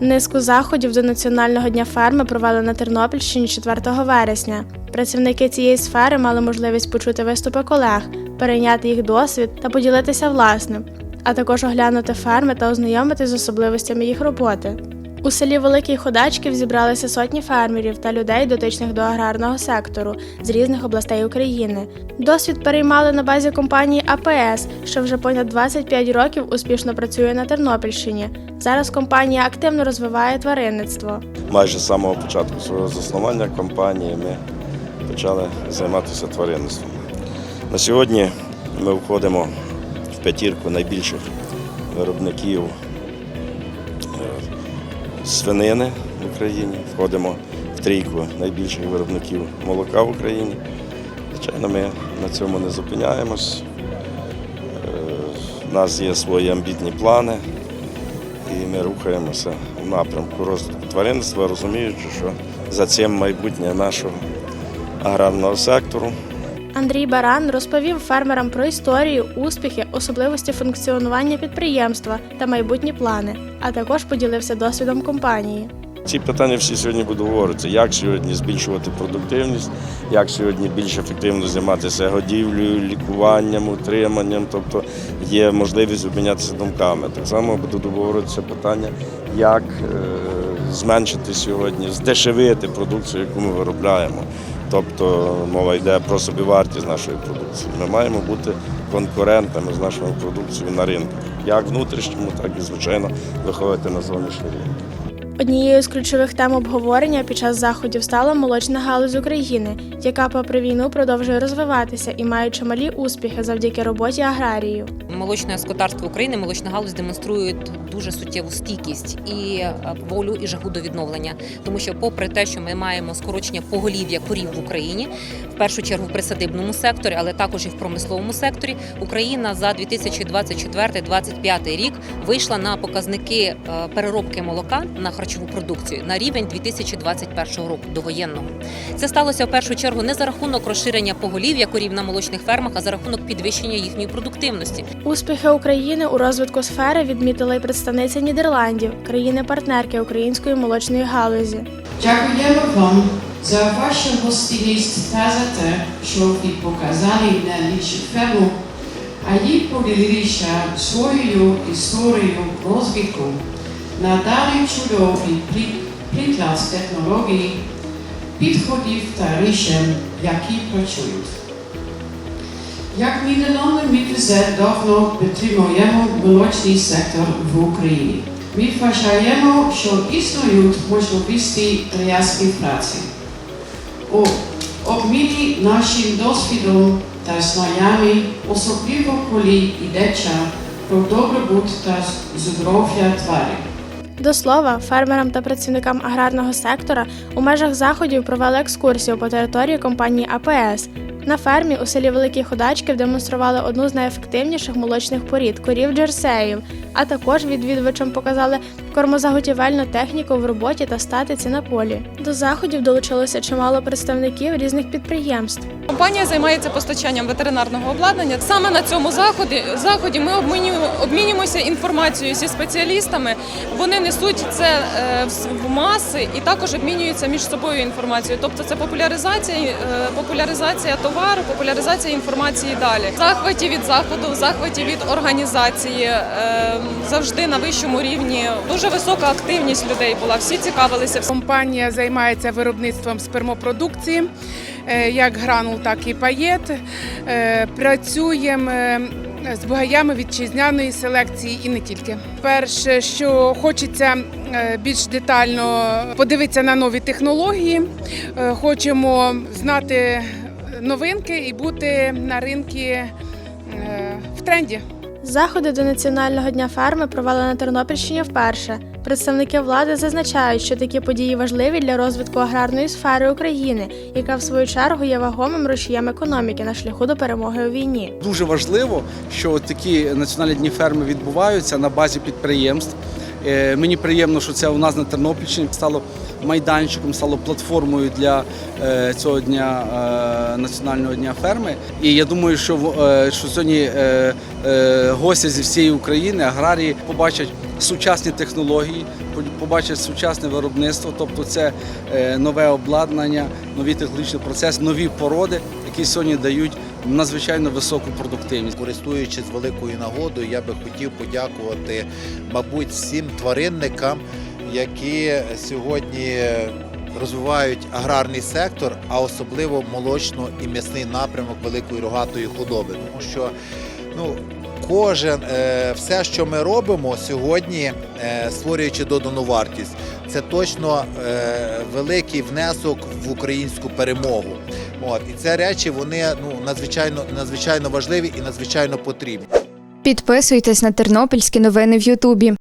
Низку заходів до Національного дня ферми провели на Тернопільщині 4 вересня. Працівники цієї сфери мали можливість почути виступи колег, перейняти їх досвід та поділитися власним, а також оглянути ферми та ознайомитись з особливостями їх роботи. У селі Великий Ходачків зібралися сотні фермерів та людей, дотичних до аграрного сектору з різних областей України. Досвід переймали на базі компанії АПС, що вже понад 25 років успішно працює на Тернопільщині. Зараз компанія активно розвиває тваринництво. майже з самого початку свого заснування компанії ми почали займатися тваринництвом. На сьогодні ми входимо в п'ятірку найбільших виробників свинини в Україні, входимо в трійку найбільших виробників молока в Україні. Звичайно, ми на цьому не зупиняємось. У нас є свої амбітні плани, і ми рухаємося в напрямку розвитку тваринництва, розуміючи, що за цим майбутнє нашого аграрного сектору. Андрій Баран розповів фермерам про історію, успіхи, особливості функціонування підприємства та майбутні плани, а також поділився досвідом компанії. Ці питання всі сьогодні будуть говоритися, як сьогодні збільшувати продуктивність, як сьогодні більш ефективно займатися годівлею, лікуванням, утриманням. Тобто є можливість обмінятися думками. Так само будуть обговорюватися питання, як е, зменшити сьогодні, здешевити продукцію, яку ми виробляємо. Тобто мова йде про собівартість нашої продукції. Ми маємо бути конкурентами з нашою продукцією на ринку, як внутрішньому, так і звичайно виходити на зовнішній ринок. Однією з ключових тем обговорення під час заходів стала молочна галузь України, яка попри війну продовжує розвиватися і має чималі успіхи завдяки роботі аграріїв. Молочне господарство України, молочна галузь демонструють дуже суттєву стійкість і е, волю і жагу до відновлення. Тому що, попри те, що ми маємо скорочення поголів'я корів в Україні, в першу чергу в присадибному секторі, але також і в промисловому секторі, Україна за 2024-2025 рік вийшла на показники е, переробки молока на харчову продукцію на рівень 2021 року довоєнного. Це сталося в першу чергу не за рахунок розширення поголів'я корів на молочних фермах, а за рахунок підвищення їхньої продуктивності. Успіхи України у розвитку сфери відмітила й представниця Нідерландів, країни-партнерки української молочної галузі. Дякуємо вам за вашу гостинність та за те, що ви показали на ферму, а й поділилися своєю історією розвитку. Надали чудовий при- приклад технологій, підходів та рішень, які працюють. Як Нідерланди, ми вже давно підтримуємо молочний сектор в Україні. Ми вважаємо, що існують можливості для співпраці. У обміні нашим досвідом та знаннями, особливо коли йдеться про добробут та здоров'я тварин. До слова, фермерам та працівникам аграрного сектора у межах заходів провели екскурсію по території компанії АПС. На фермі у селі Великі Ходачків демонстрували одну з найефективніших молочних порід корів джерсеїв, а також відвідувачам показали кормозаготівельну техніку в роботі та статиці на полі. До заходів долучилося чимало представників різних підприємств. Компанія займається постачанням ветеринарного обладнання. Саме на цьому заході заході ми обмінюємо обмінюємося інформацією зі спеціалістами. Вони несуть це е, в маси і також обмінюються між собою інформацією. Тобто це популяризація, е, популяризація товару, популяризація інформації далі. Захваті від заходу, захваті від організації е, завжди на вищому рівні. Дуже висока активність людей була. Всі цікавилися. Компанія займається виробництвом спермопродукції, е, як гранул, так і паєт. Е, Працюємо е, з бугаями вітчизняної селекції і не тільки. Перше, що хочеться більш детально подивитися на нові технології, хочемо знати новинки і бути на ринку в тренді. Заходи до Національного дня ферми провели на Тернопільщині вперше. Представники влади зазначають, що такі події важливі для розвитку аграрної сфери України, яка в свою чергу є вагомим рушієм економіки на шляху до перемоги у війні. Дуже важливо, що такі національні дні ферми відбуваються на базі підприємств. Е, Мені приємно, що це у нас на Тернопільщині стало майданчиком, стало платформою для е, цього дня е, національного дня ферми. І я думаю, що сьогодні гості зі всієї України, аграрії побачать сучасні технології, по- побачать сучасне виробництво, тобто це е, нове обладнання, нові технологічні процеси, нові породи, які сьогодні дають надзвичайно високу продуктивність. Користуючись великою нагодою, я би хотів подякувати, мабуть, всім тваринникам, які сьогодні розвивають аграрний сектор, а особливо молочно і м'ясний напрямок великої рогатої худоби. Тому що ну, кожен, е, все, що ми робимо сьогодні, е, створюючи додану вартість, це точно е, великий внесок в українську перемогу. От і це речі вони ну надзвичайно надзвичайно важливі і надзвичайно потрібні. Підписуйтесь на тернопільські новини в Ютубі.